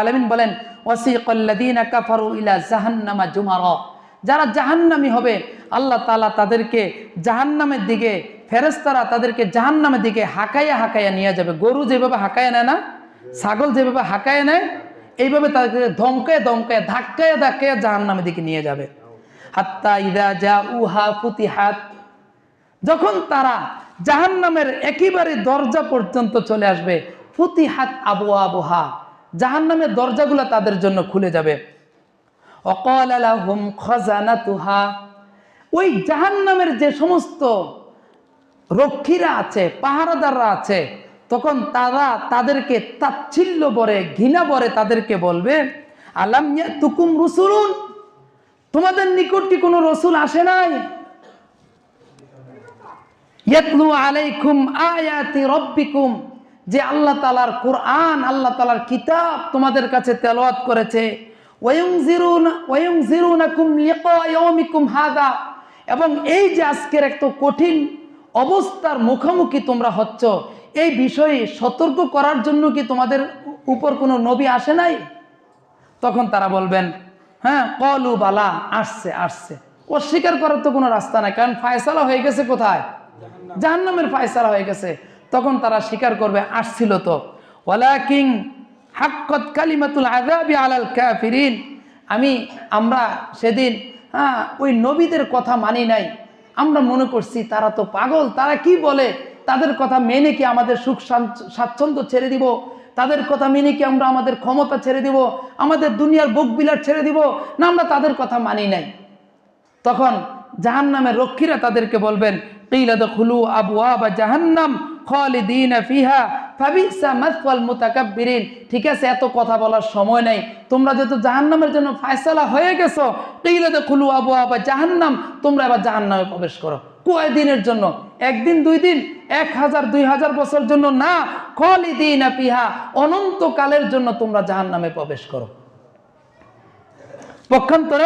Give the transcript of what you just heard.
আলমিন বলেন যারা জাহান্নামী হবে, আল্লাহ তাআলা তাদেরকে জাহান্নামের দিকে তাদেরকে জাহান্নামের দিকে নিয়ে যাবে। গরু যেভাবে হাঁকাইয়া নেয় না, ছাগল যেভাবে হাঁকাইয়া নেয়, এইভাবে তাদেরকে ধমকায় ধমকায় ধাক্কায় ধাক্কায় জাহান্নামের দিকে নিয়ে যাবে। হাত্তা ইদা যা উহা ফুতিহাত। যখন তারা জাহান্নামের একেবারে দরজা পর্যন্ত চলে আসবে, ফুতিহাত আবু আবুহা জাহান্নামের দরজাগুলো তাদের জন্য খুলে যাবে। অকল আলাহুম খজানাতুহা। ওই জাহান্নামের যে সমস্ত রক্ষীরা আছে, পাহারাদাররা আছে, তখন তারা তাদেরকে তাচ্ছিল্য বরে, ঘৃণা বরে তাদেরকে বলবে, আলাম তুকুম রসুলুন? তোমাদের নিকট কি কোনো রসুল আসে নাই? ইয়াতলু আলাইকুম আয়াতি রব্বিকুম। যে আল্লাহ তালার কোরআন, আল্লাহ তালার কিতাব তোমাদের কাছে তেলাওয়াত করেছে। এবং এই যে আজকের একটা কঠিন অবস্থার মুখোমুখি তোমরা হচ্ছ, এই বিষয়ে সতর্ক করার জন্য কি তোমাদের উপর কোনো নবী আসে নাই? তখন তারা বলবেন হ্যাঁ কলু বালা, আসছে আসছে। অস্বীকার করার তো কোনো রাস্তা নাই, কারণ ফায়সালা হয়ে গেছে কোথায়? জাহান্নামের ফায়সালা হয়ে গেছে। তখন তারা স্বীকার করবে, আসছিল তো। ওয়ালাকিং হাক্কত কালিমাতুল আযাবি আলাল কাফিরিন। আমি, আমরা সেদিন হ্যাঁ ওই নবীদের কথা মানি নাই। আমরা মনে করছি তারা তো পাগল, তারা কি বলে? তাদের কথা মেনে কি আমাদের সুখ স্বাচ্ছন্দ্য ছেড়ে দিব? তাদের কথা মেনে কি আমরা আমাদের ক্ষমতা ছেড়ে দিব? আমাদের দুনিয়ার বুক বিলার ছেড়ে দিব? না, আমরা তাদের কথা মানি নাই। তখন জাহান্নামের রক্ষীরা তাদেরকে বলবেন, কিলা খুলু আবু আবা জাহান্নাম খালিদিন ফিহা, ফাবিসা মাসওয়াল মুতাকাব্বিরিন। ঠিক আছে, এত কথা বলার সময় নাই। তোমরা যেহেতু জাহান্নামের জন্য ফয়সালা হয়ে গেছো, কিলা খুলু আবু আবা জাহান্নাম, তোমরা এবার জাহান্নামে প্রবেশ করো। কয় দিনের জন্য? একদিন, দুই দিন? এক হাজার, দুই হাজার বছর জন্য না। খালিদিন ফিহা, অনন্তকালের জন্য তোমরা জাহান্নামে প্রবেশ করো। পক্ষান্তরে